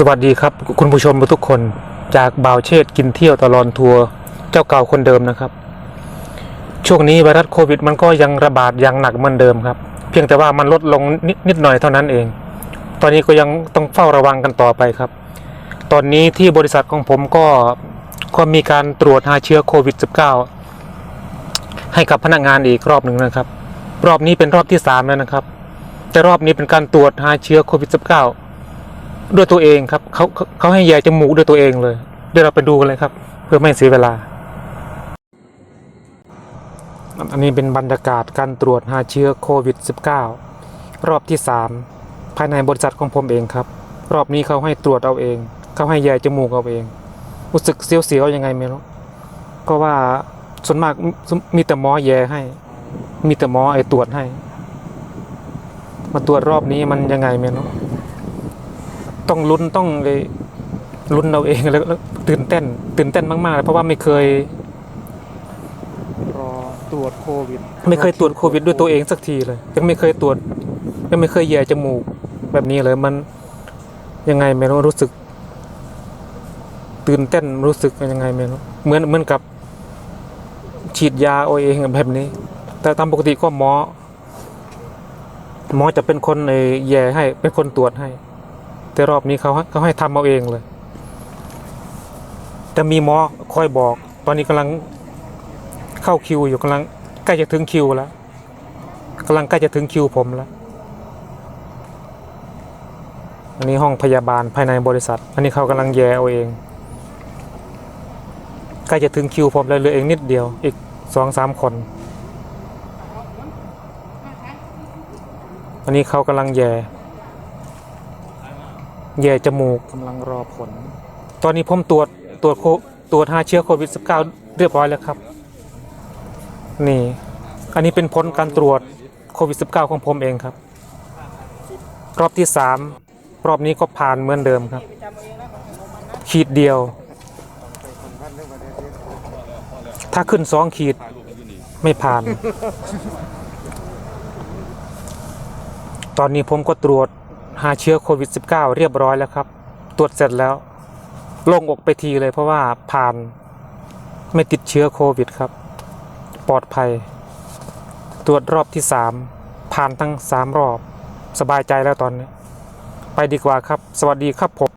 สวัสดีครับคุณผู้ชมทุกคนจากบ่าวเชษกินเที่ยวตลอดทัวร์เจ้าเก่าคนเดิมนะครับ ช่วงนี้ไวรัสโควิด มันก็ยังระบาดอย่างหนักเหมือนเดิมครับ เพียงแต่ว่ามันลดลงนิดนิดหน่อยเท่านั้นเอง ตอนนี้ก็ยังต้องเฝ้าระวังกันต่อไปครับ ตอนนี้ที่บริษัทของผมก็ก็มีการตรวจหาเชื้อโควิด -19 ให้กับพนักงานอีกรอบหนึ่งนะครับ รอบนี้เป็นรอบที่สามแล้วนะครับ แต่รอบนี้เป็นการตรวจหาเชื้อโควิด -19 ด้วยตัวเองครับเขาเขาให้แย่จมูกด้วยตัวเองเลยเดี๋ยวเราไปดูกันเลยครับ เพื่อไม่เสียเวลา อันนี้เป็นบรรยากาศการตรวจหาเชื้อโควิด -19 รอบที่ 3 ภายในบริษัทของผมเองครับ รอบนี้เขาให้ตรวจเอาเอง เขาให้แย่จมูกเอาเองรู้สึกเสียวๆยังไงไม่รู้เพราะว่าส่วนมากมีแต่หมอแย่ให้ มีแต่หมอไอตรวจให้ มาตรวจรอบนี้มันยังไงไม่รู้ ต้องลุ้นต้องเลยลุ้นเราเองแล้วแล้วตื่นเต้น ตื่นเต้นมากๆเลยเพราะว่าไม่เคยรอตรวจโควิด ไม่เคยตรวจโควิดด้วยตัวเองสักทีเลย ยังไม่เคยตรวจยังไม่เคยแย่จมูกแบบนี้เลยมันยังไงไม่รู้รู้สึก ตื่นเต้นรู้สึกยังไงไม่รู้เหมือนเหมือนกับฉีดยาเอาเองแบบนี้ แต่ตามปกติก็หมอหมอจะเป็นคนไอ้แย่ให้เป็นคนตรวจให้ แต่รอบนี้เขาเขาให้ทำเอาเองเลยแต่มีหมอคอยบอก ตอนนี้กำลังเข้าคิวอยู่กำลังใกล้จะถึงคิวแล้วกำลังใกล้จะถึงคิวผมแล้ว อันนี้ห้องพยาบาลภายในบริษัท อันนี้เขากำลังแย่เอาเอง ใกล้จะถึงคิวผมแล้วเหลือเองนิดเดียว อีกสองสามคน อันนี้เขากำลังแย่ แย่จมูกกำลังรอผล ตอนนี้ผมตรวจตรวจโคตรวจหาเชื้อโควิด -19 เรียบร้อยแล้วครับ นี่ อันนี้เป็นผลการตรวจโควิด -19 ของผมเองครับ รอบที่สามรอบนี้ก็ผ่านเหมือนเดิมครับ ขีดเดียว ถ้าขึ้นสองขีดไม่ผ่าน ตอนนี้ผมก็ตรวจ หาเชื้อโควิด -19 เรียบร้อยแล้วครับ ตรวจเสร็จแล้วโล่งอกไปทีเลยเพราะว่าผ่านไม่ติดเชื้อโควิดครับ ปลอดภัย ตรวจรอบที่สามผ่านทั้งสามรอบ สบายใจแล้วตอนนี้ ไปดีกว่าครับ สวัสดีครับผม